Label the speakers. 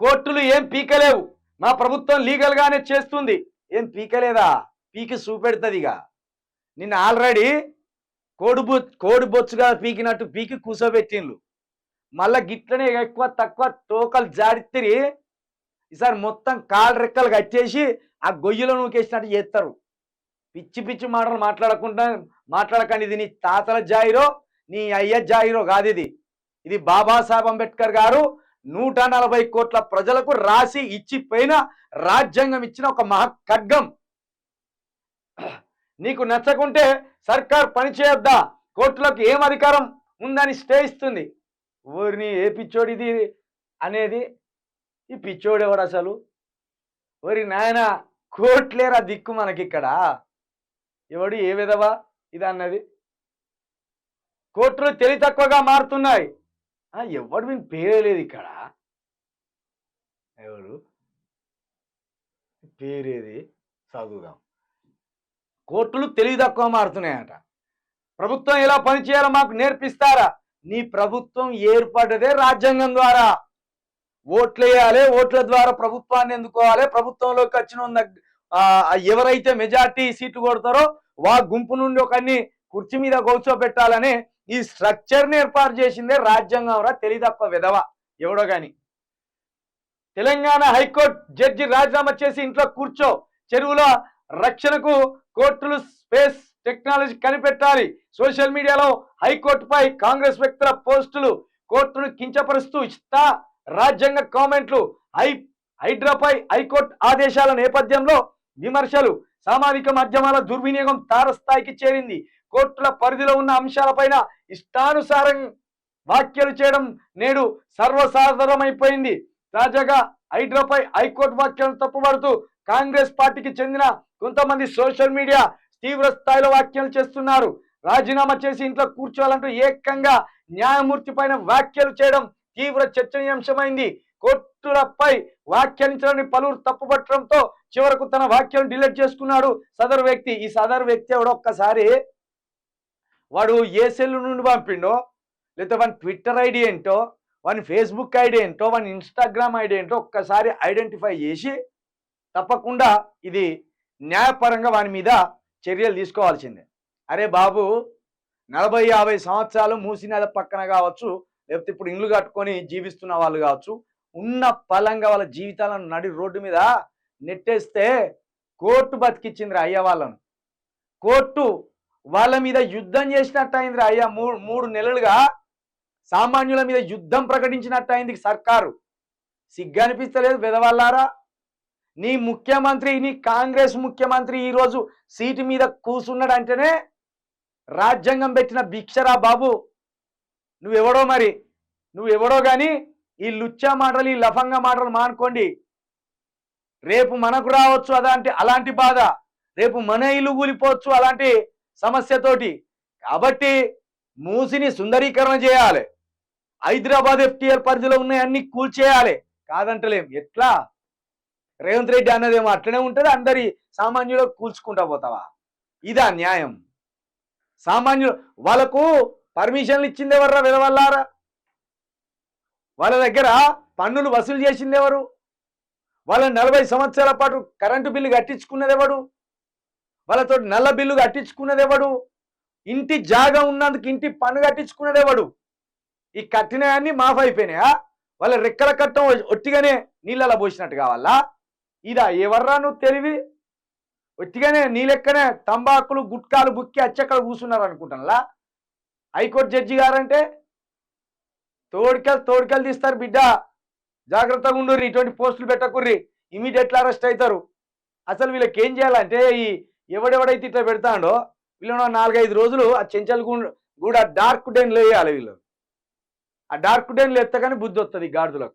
Speaker 1: కోర్టులు ఏం పీకలేవు. మా ప్రభుత్వం లీగల్గానే చేస్తుంది. ఏం పీకలేదా? పీకి చూపెడుతుంది ఇక నిన్న ఆల్రెడీ కోడి బొ కోడి బొచ్చుగా పీకినట్టు పీకి కూసోబెట్టిండ్లు. మళ్ళా గిట్లనే ఎక్కువ తక్కువ టోకలు జాడితిరి ఈసారి మొత్తం కాళ్ళు రెక్కలు కట్టేసి ఆ గొయ్యిలో నూకేసినట్టు చేస్తారు పిచ్చి పిచ్చి మాటలు మాట్లాడకుండా మాట్లాడకండి ఇది నీ తాతల జాయిరో నీ అయ్య జాయిరో కాదు ఇది. ఇది బాబాసాహెబ్ అంబేద్కర్ గారు నూట నలభై కోట్ల ప్రజలకు రాసి ఇచ్చిపోయిన రాజ్యాంగం ఇచ్చిన ఒక మహా ఖడ్గం నీకు నచ్చకుంటే సర్కార్ పనిచేయొద్దా కోర్టులకు ఏం అధికారం ఉందని స్టే ఇస్తుంది ఊరిని ఏ పిచ్చోడు ఇది అనేది? ఈ పిచ్చోడు ఎవడు అసలు? ఓరి నాయన కోట్లేరా దిక్కు మనకిక్కడ? ఎవడు ఏ విధవా? ఇది అన్నది కోర్టులు తెలివి తక్కువగా మారుతున్నాయి. ఎవడు మీ పేరే లేదు ఇక్కడ. ఎవరు? పేరేది చదువుదాం కోర్టులు తెలివి తక్కువ మారుతున్నాయట. ప్రభుత్వం ఎలా పనిచేయాలో మాకు నేర్పిస్తారా? నీ ప్రభుత్వం ఏర్పడ్డదే రాజ్యాంగం ద్వారా. ఓట్లు వేయాలి ఓట్ల ద్వారా ప్రభుత్వాన్ని ఎందుకోవాలి ప్రభుత్వంలోకి వచ్చిన ఎవరైతే మెజార్టీ సీట్లు కొడతారో వా గుంపు నుండి ఒకరిని కుర్చీ మీద కూర్చోబెట్టాలని ఈ స్ట్రక్చర్ని ఏర్పాటు చేసిందే రాజ్యాంగం రా తెలియదప్ప విధవ. ఎవడో గాని. తెలంగాణ హైకోర్టు జడ్జి రాజీనామా చేసి ఇంట్లో కూర్చో. చెరువుల రక్షణకు కోర్టులు స్పేస్ టెక్నాలజీ కనిపెట్టాలి. సోషల్ మీడియాలో హైకోర్టుపై కాంగ్రెస్ వ్యక్తుల పోస్టులు కోర్టును కించపరుస్తూ ఇస్తా. రాజ్యాంగ కామెంట్లు హై హైడ్రాపై హైకోర్టు ఆదేశాల నేపథ్యంలో విమర్శలు. సామాజిక మాధ్యమాల దుర్వినియోగం తారస్థాయికి చేరింది. కోర్టుల పరిధిలో ఉన్న అంశాలపైన ఇష్టానుసారం వ్యాఖ్యలు చేయడం నేడు సర్వసాధారణమైపోయింది. తాజాగా హైడ్రాపై హైకోర్టు వ్యాఖ్యలను తప్పుపడుతూ కాంగ్రెస్ పార్టీకి చెందిన కొంతమంది సోషల్ మీడియా తీవ్ర స్థాయిలో వ్యాఖ్యలు చేస్తున్నారు. రాజీనామా చేసి ఇంట్లో కూర్చోవాలంటూ ఏకంగా న్యాయమూర్తి పైన వ్యాఖ్యలు చేయడం తీవ్ర చర్చనీయాంశమైంది. కోర్టులపై వ్యాఖ్యానించడాన్ని పలువురు తప్పుపట్టడంతో చివరకు తన వ్యాఖ్యలను డిలీట్ చేసుకున్నాడు సదరు వ్యక్తి. ఈ సదరు వ్యక్తి ఎవడొక్కసారి వాడు ఏ సెల్ నుండి పంపిండో లేకపోతే వాని ట్విట్టర్ ఐడి ఏంటో వాని ఫేస్బుక్ ఐడి ఏంటో వాని ఇన్స్టాగ్రామ్ ఐడి ఏంటో ఒక్కసారి ఐడెంటిఫై చేసి తప్పకుండా ఇది న్యాయపరంగా వాని మీద చర్యలు తీసుకోవాల్సిందే. అరే బాబు నలభై యాభై సంవత్సరాలు మూసినద పక్కన కావచ్చు లేకపోతే ఇప్పుడు ఇల్లు కట్టుకొని జీవిస్తున్న వాళ్ళు కావచ్చు ఉన్న పలంగా వాళ్ళ జీవితాలను నడి రోడ్డు మీద నెట్టేస్తే కోర్టు బతికిచ్చింది అయ్య వాళ్ళను కోర్టు వాళ్ళ మీద యుద్ధం చేసినట్టు అయింది అయ్యా. మూడు మూడు నెలలుగా సామాన్యుల మీద యుద్ధం ప్రకటించినట్టు అయింది సర్కారు. సిగ్గనిపిస్తలేదు అనిపిస్తలేదు నీ ముఖ్యమంత్రి నీ కాంగ్రెస్ ముఖ్యమంత్రి ఈరోజు సీటు మీద కూసున్నాడు అంటేనే రాజ్యాంగం పెట్టిన భిక్షరా బాబు. నువ్వెవడో మరి? నువ్వెవడో కానీ ఈ లుచ్చా మాటలు ఈ లఫంగా మాటలు మానుకోండి. రేపు మనకు రావచ్చు అదంటే అలాంటి బాధ. రేపు మన ఇల్లు కూలిపోవచ్చు అలాంటి సమస్యతోటి. కాబట్టి మూసిని సుందరీకరణ చేయాలి. హైదరాబాద్ ఎఫ్టీఆర్ పరిధిలో ఉన్నాయి అన్ని కూల్చేయాలి. కాదంటలేం. ఎట్లా? రేవంత్ రెడ్డి అన్నదేమో అట్లనే ఉంటుంది అందరి సామాన్యులకు కూల్చుకుంటా పోతావా? ఇదా న్యాయం. సామాన్యులు వాళ్ళకు పర్మిషన్లు ఇచ్చింది ఎవర్రా విధవల్లారా వాళ్ళ దగ్గర పన్నులు వసూలు చేసింది ఎవరు? వాళ్ళ నలభై సంవత్సరాల పాటు కరెంటు బిల్లు కట్టించుకున్నది ఎవడు? వాళ్ళతో నల్ల బిల్లు కట్టించుకున్నది ఎవడు? ఇంటి జాగా ఉన్నందుకు ఇంటి పన్ను కట్టించుకున్నది ఎవడు? ఈ కట్టినవన్నీ మాఫ్ అయిపోయినాయా? వాళ్ళ రెక్కల కట్టం ఒట్టిగానే నీళ్ళలా పోసినట్టు కావాలా? ఇదా ఎవర్రా నువ్వు తెలివి? ఒట్టిగానే నీళ్ళెక్కనే తంబాకులు గుట్కాలు బుక్కి అచ్చక్కడ కూర్చున్నారు అనుకుంటానులా హైకోర్టు జడ్జి గారంటే? తోడికలు తోడికలు తీస్తారు బిడ్డ. జాగ్రత్తగా ఉండుర్రి ఇటువంటి పోస్టులు పెట్టకుర్రి. ఇమీడియట్లీ అరెస్ట్ అవుతారు అసలు వీళ్ళకి ఏం చేయాలంటే ఈ ఎవడెవడైతే ఇట్లా పెడతాడో వీళ్ళను నాలుగైదు రోజులు ఆ చెంచల్ కూడా డార్క్ డెన్లు వేయాలి వీళ్ళు. ఆ డార్క్ డెన్లు ఎత్తగానే బుద్ధి వస్తుంది గాడిదలకు.